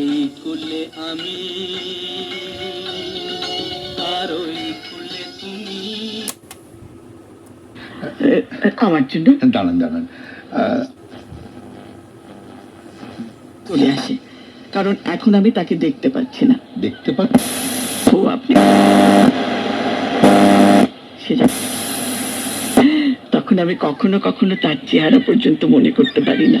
এই কুলে আমি আর ওই কুলে তুমি আমার জন্য? দাঁড়ান দাঁড়ান। চলে আসে। কারণ এখন আমি তাকে দেখতে পাচ্ছি না। দেখতে পাচ্ছি ও আপনি তখন আমি কখনো কখনো তার চেহারা পর্যন্ত মনে করতে পারি না।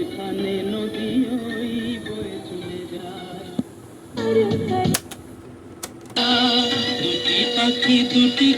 যেখানে নদী ওই বয়ে চলে যায়। দুটি পাখি দুটি